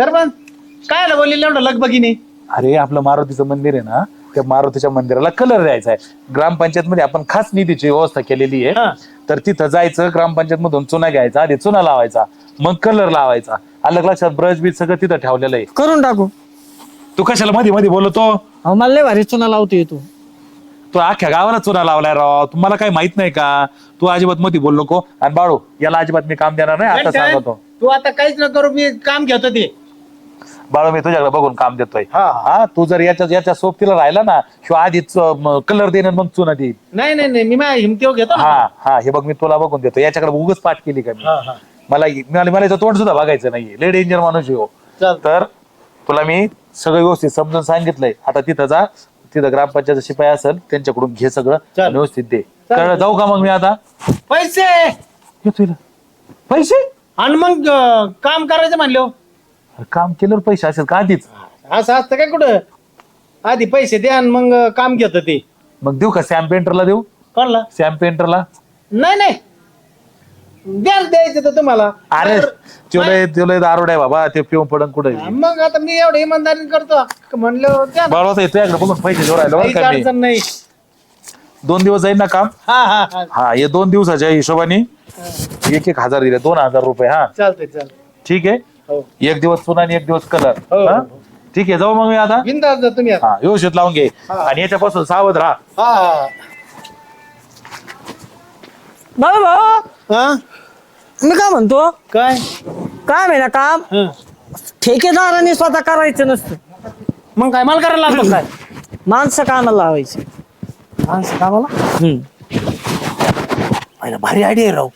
सरपंच काय आलं बोललेलं एवढं लगबगीने? अरे आपलं मारुतीचं मंदिर आहे ना त्या मारुतीच्या मंदिराला कलर द्यायचा आहे. ग्रामपंचायत मध्ये आपण खास निधीची व्यवस्था केलेली हा. आहे तर तिथं जायचं ग्रामपंचायत मधून चुना घ्यायचा आधी चुना लावायचा मग कलर लावायचा. अलग लक्षात ब्रश बीज सगळं तिथं ठेवलेलं आहे. करून टाकू. तू कशाला मध्ये मध्ये बोलतो? अहो मला लय भारी चुना लावतोय तू. तू अख्ख्या गावाला चुना लावलाय राव. तुम्हाला काही माहीत नाही का? तू अजिबात मध्ये बोल नको. आणि बाळू याला अजिबात मी काम देणार नाही आता सांगतो. तू आता काहीच न करू मी काम घेतो ते. बाळू मी तुझ्याकडे बघून काम देतोय हा. हा तू जर याच्या याच्या सोबतीला राहिला ना किंवा आधीच कलर देणं मग चुना देईल नाही नाही नाही मी माझ्या हिमतीवर घेतो ना. हा हा हे बघ मी तुला बघून देतो याच्याकडे उगच पाठ केली का मी हा, हा. मला मला मला याचं तोंड सुद्धा बघायचं नाहीये लय डेंजर माणूस आहे हो चालतं. तर तुला मी सगळं व्यवस्थित समजून सांगितलंय आता तिथं जा तिथं ग्रामपंचायत शिपाई असेल त्यांच्याकडून घे सगळं चालेल. आणि व्यवस्थित दे चालेल. कळलं जाऊ का मग मी आता पैसे इला. पैसे आणि मग अं, काम करायचं म्हणलो काम केल्यावर पैसे असेल का आधीच? असं असतं काय कुठं? आधी पैसे द्या आणि मग काम घेतो ते. मग देऊ का सॅम पेंटरला देऊ? कोणला? सॅम पेंटरला नाही नाही. द्याच द्यायचं तर तुम्हाला. अरे तर- तुला तुला दारोड आहे बाबा ते पिऊन पडन कुठे? मग आता मी एवढं इमानदारी करतो. म्हणलं द्या ना. बाळा तुझ्याकडे बघून पैसे देऊ राहिलो बरं काहीच का मी. अडचण नाही. दोन दिवस जाईल ना काम? हा हा हा. हा हे दोन दिवसाच्या हिशोबाने एक एक हजार दिले दोन हजार रुपये हा. चालतंय चालतंय. ठीक आहे? एक दिवस चुना आणि एक दिवस कलर. हो, हो. ठीक आहे जाऊ मग मी आता? बिंदास जा तुम्ही आता. हा व्यवस्थित लावून घे. हा. आणि याच्यापासून सावध राहा. हा. हा बाबा भाऊ. हा? मी काय म्हणतो? काय? काम आहे ना काम? हा. ठेकेदाराने स्वतः करायचं नसतं. मग काय मला करायला लागतो काय? माणसं कामाला लावायची. माणसं कामाला? पहिला भारी आयडिया राव.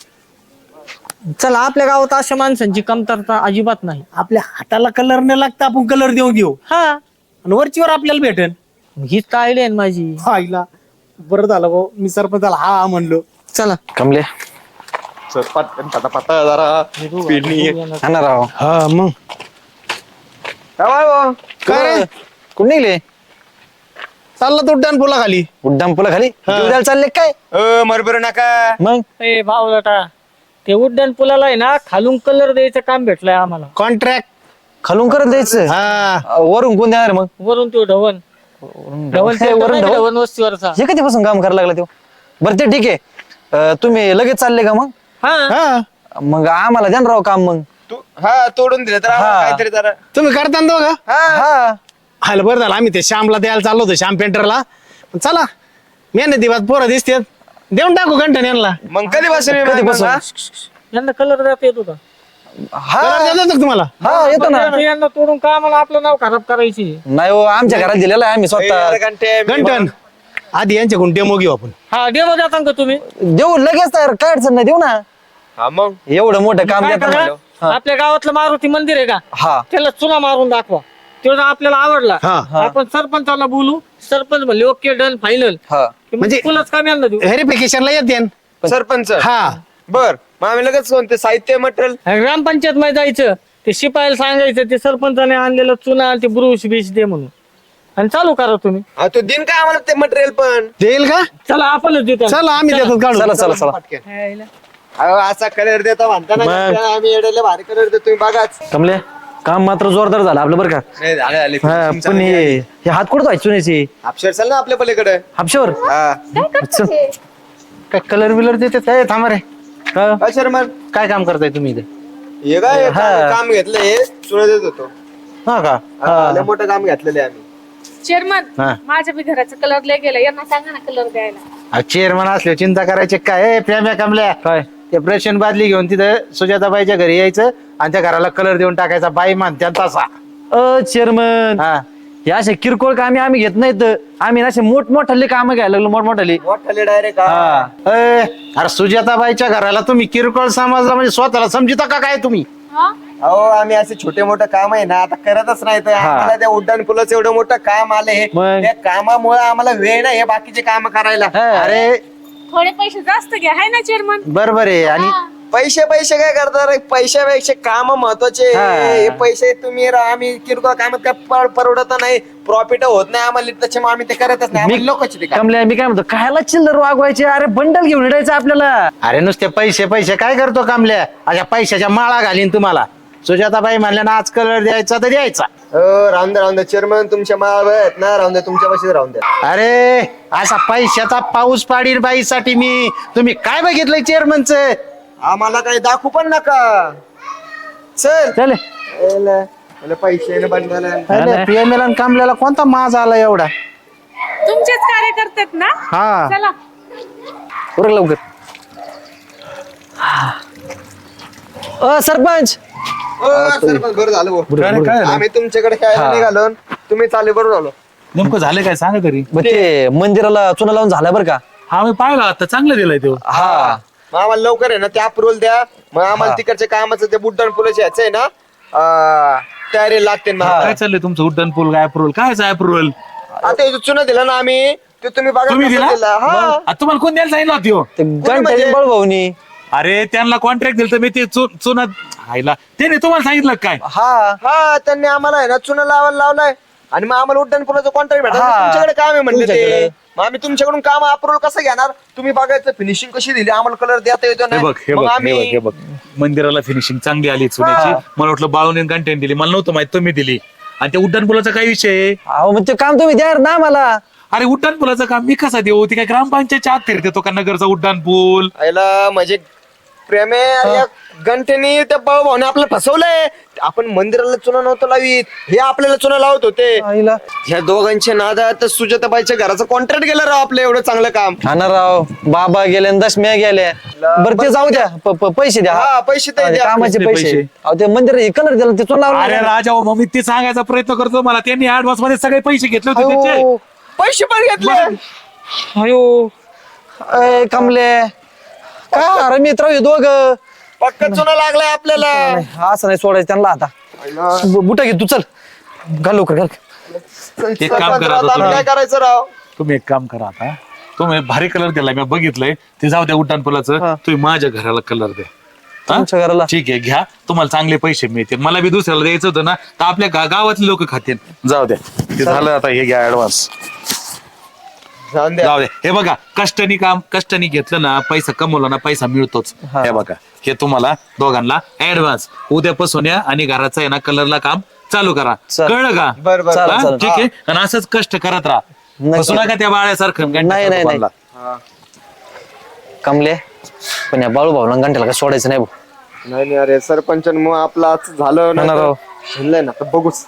चला आपल्या गावात अशा माणसांची कमतरता अजिबात नाही. आपल्या हाताला कलर न लागता आपण कलर देऊन घेऊ. हा. आणि वरचीवर आपल्याला भेटेल. हीच तर आयडिया आहे माझी. आईला बरं झालं भाऊ मी सरपंचाला हा हा म्हणलो. चला. कमले. हा ना. राव. हा मग. काय रे? कुठं निघले? चालला तो उड्डाण पुला खाली उड्डाण पुला खाली हा. चालले काय मरबर नका. मग? ए भाऊ ते उड्डाण पुलाला आहे ना खालून कलर द्यायचं काम भेटलंय आम्हाला. कॉन्ट्रॅक्ट खालून करत द्यायचं? हा. अ, वरून कोण देणार मग? वरून तो ढवण. ढवण. हे center वरून ढवण? ढवण? वस्तीवरचा हे कधीपासून काम करायला लागला तो? बरं ते ठीक आहे. अ, तुम्ही लगेच चालले का मग? हा. हा. मग आम्हाला द्या ना राव काम मग. तू हा तोडून दिलं तर आम्हाला हा. काहीतरी जरा तुम्ही करता ना दोघं? हा. हाल बरं झालं. आम्ही ते श्यामला द्यायला चाललो होतो श्याम पेंटरला. पण चला मेहनत दिवस पोरं दिसतात. देऊन टाकू घंटन यांना. मग? मग, हा? यांना कलर देता येतो का? हा. कलर देतात का तुम्हाला. हा येतो ना. यांना- यांना तोडून का आम्हाला आपलं नाव खराब करायची? नाही हो आमच्या घरात दिलेला आहे आम्ही स्वतः. घंटन आधी यांच्याकडून डेमो घेऊ आपण. हा डेमो देता का तुम्ही? देऊ लगेच तर काय अडचण नाही देऊ ना. हा मग. एवढं मोठं काम काय देतात करा? म्हणल्यावर. आपल्या गावातलं मारुती मंदिर आहे का? हा. त्याला चुना मारून दाखवा. तो जर आपल्याला आवडला हा, आपण सरपंचाला बोलू सरपंच म्हणले ओके डन फायनल हा. म्हणजे तुलाच काम यांना देऊ. व्हेरिफिकेशनला येते सरपंच. हा. बर मग आम्ही लगेच कोणते साहित्य मटेरियल ग्रामपंचायत मध्ये जायचं ते शिपायला सांगायचं ते सरपंचाने आणलेलं चुना आणि ते ब्रुश बीच दे म्हणून. आणि चालू करा तुम्ही. हा तो दिन काय आम्हाला ते मटेरियल पण? देईल का? चला आपणच देतो चला आम्ही देतो काढू. चला चला चला. अहो, असा कलर देता म्हणता ना मग. आम्ही येडेले भारी कलर देतो तुम्ही बघाच. कमले काम मात्र जोरदार झालं आपलं बरं का. नाही हा, पण हे हे हात कुठं व्हायचे चुन्याचे अक्षर चाल ना आपल्या पलीकडे. हापशेवर? हा. काय कलर बिलर देते काय थांबा रे. हा. मग काय काम करताय तुम्ही इथे? हे काय हा. काम घेतलं हे चुना देत होतो. हा का? हा, लय मोठं काम घेतलेलं आहे आम्ही. चेअरमन हा. माझ्या बी घराचा कलर लय गेला. यांना सांगा ना कलर द्यायला. चेअरमन असले चिंता करायचे काय? प्रेम्या कमल्या. काय? ते प्रेशन बादली घेऊन तिथं सुजाताबाईच्या घरी यायचं आणि त्या घराला कलर देऊन टाकायचा. बाई मानत्या तसा. अ चेअरमन हा. हे असे किरकोळ कामे आम्ही घेत नाहीत. आम्ही ना असे मोठमोठाले काम घ्यायला लागलो मोठमोठाले. मोठाले डायरेक्ट हा. ए, अरे सुजाताबाईच्या घराला तुम्ही किरकोळ समजला म्हणजे स्वतःला समजिता का काय तुम्ही? हा? अहो आम्ही असे छोटे मोठे काम आहे ना आता करतच नाही तर आम्हाला त्या उड्डाण पुलाचं एवढं मोठं काम आले मग? त्या कामामुळे आम्हाला वेळ नाही हे बाकीचे काम करायला. अरे थोडे पैसे जास्त घ्या हाय ना चेअरमन बरोबर आहे. आणि पैसे पैसे काय करतात रे? पैशापेक्षा काम महत्त्वाचे हा. हे पैसे तुम्ही रा- आम्ही किरकोळ कामात काय पर- परवडत नाही. प्रॉफिट होत नाही आम्हाला त्याच्यामुळे आम्ही ते करतच नाही. आम्हाला लोकच ते काम. कमल्या मी काय म्हणतो कायला चिल्लर वागवायचे? अरे बंडल घेऊन येण्याचं आपल्याला. अरे नुसते पैसे पैसे काय करतो कामल्या अशा पैशाच्या माळा घालीन तुम्हाला. सुजाताबाई म्हणल्या ना आज कलर द्यायचा तर द्यायचा. हो राहून द्या राहून द्या चेअरमन तुमच्या माव आहेत ना राहून द्या तुमच्या पाशीच राहून द्या अरे असा पैशाचा पाऊस पाडील बाईसाठी मी. तुम्ही काय बघितलंय चेअरमनच आम्हाला काही दाखवू पण नका. चल. चल. पैसे न बनवायला पीएमएल कामल्याला कोणता माज आला एवढा? तुमचेच कार्यकर्ते आहेत ना? हा. चला. उरक लवकर. अ सरपंच सरपंच, बरं झालं भाऊ. काय रे, काय झालं? आम्ही तुमच्याकडे खेळायला निघालो तुम्ही चालले बरोबर झालो नेमकं झालं काय? सांगा तरी मग ते मंदिराला चुना लावून झाला बरं का? हा मी पाहिलं आता चांगलं दिलंय तो. हा. मग आम्हाला लवकर आहे ना ते अप्रुव्हल द्या. मग आम्हाला तिकडच्या कामाचं ते बुड्डण पुलाचे याचं आहे ना अं, तयारी लागते ना. काय चाललंय तुमचं उड्डाण पूल काय अप्रुव्हल काय अप्रुव्हल आता हे जो चुना दिला ना आम्ही ते तुम्ही बघा तुम्ही कसं दिला? दिला. हा. तुम्हाला कोण द्यायला सांगितलं होती हो? ते म्हणजे? गणपती बळभाऊनी. अरे त्यांना कॉन्ट्रॅक्ट दिलं तर मी ते चुना हायला त्याने तुम्हाला सांगितलं काय? हा. हा त्यांनी आम्हाला आहे ना चुना लावायला लावलाय. आणि मग आम्हाला उड्डाण पुलाचं कॉन्ट्रॅक्ट भेटला हा. तुमच्याकडे काम आहे म्हणले तुमच्याकडे. ते मग आम्ही तुमच्याकडून काम अप्रुव्हल कसं घेणार? तुम्ही बघायचं फिनिशिंग कशी दिली? आम्हाला कलर देता येतो हे ना बघ हे मग बघ हे आम्ही बघ हे बघ. मंदिराला फिनिशिंग चांगली आली चुन्याची मला वाटलं बाळूने कंटेंट दिली. मला नव्हतं माहीत तुम्ही दिली. आणि त्या उड्डाण पुलाचा काय विषय? आहे? अहो मग ते काम तुम्ही द्या ना मला अरे उड्डाण पुलाचं काम मी कसा देऊ? ती काय ग्रामपंचायतच्या आत फिरते तो का नगरचा उड्डाण पूल? आयला म्हणजे प्रेमे अरे या घंटेनी त्या भाऊने आपल्याला फसवलंय. आपण मंदिराला चुना नव्हतं लावीत. हे आपल्याला चुना लावत होते. आईला. ह्या दोघांच्या नादात सुजाताबाईच्या घराचं कॉन्ट्रॅक्ट गेलं राव आपलं एवढं चांगलं काम. हा ना राव. बाबा गेले आणि दशम्या गेल्या. बरं ते जाऊ द्या. प- प- पैसे द्या. हा पैसे तर अरे, द्या. कामाचे पैसे पैसे? अहो ते मंदिर कलर दिला ते चुना अरे राजा हो, मग मी ते सांगायचा प्रयत्न करतो. मला त्यांनी ऍडव्हान्समध्ये सगळे पैसे घेतले होते त्याचे. पैसे पण घेतले. अयो. अय, कमले. काय अरे मित्र हे दोघ पक्का चुना लागलाय आपल्याला. असं नाही सोडायचं त्यांना आता. बुटा घे तू चल. घाल लवकर घाल. एक काम करा सरपंच, आता आता तुम्ही. काय करायचं राव? तुम्ही एक काम करा आता. तुम्ही भारी कलर दिलाय मी बघितलंय. ते जाऊ द्या उड्डाण पुलाचं तुम्ही माझ्या घराला कलर द्या. हा? तुमच्या घराला? ठीक आहे घ्या. तुम्हाला चांगले पैसे मिळतील. मला बी दुसऱ्याला द्यायचं होतं ना तर आपल्या गा- गावातले लोक खातील. जाऊ द्या. ते झालं आता हे घ्या ऍडव्हान्स जाऊन द्या. जाऊ द्या हे बघा कष्टानी काम कष्टानी घेतलं ना पैसा कमवला ना पैसा मिळतोच. हे. बघा हे तुम्हाला दोघांना ऍडव्हान्स उद्यापासून या आणि घराचं आहे ना कलरला काम चालू करा. कळलं का? बर बर चालेल, हा? चालेल. ठीक आहे? आणि असंच कष्ट करत राहा. नक्की. बसू नका त्या बाळ्यासारखं नाही, नाही, कमले पण या बाळू भाऊला घंट्याला काय सोडायचं नाही भाऊ. नाही नाही, अरे सरपंच आपलं आज झालं ना ना राव. झालंय ना तर बघूच.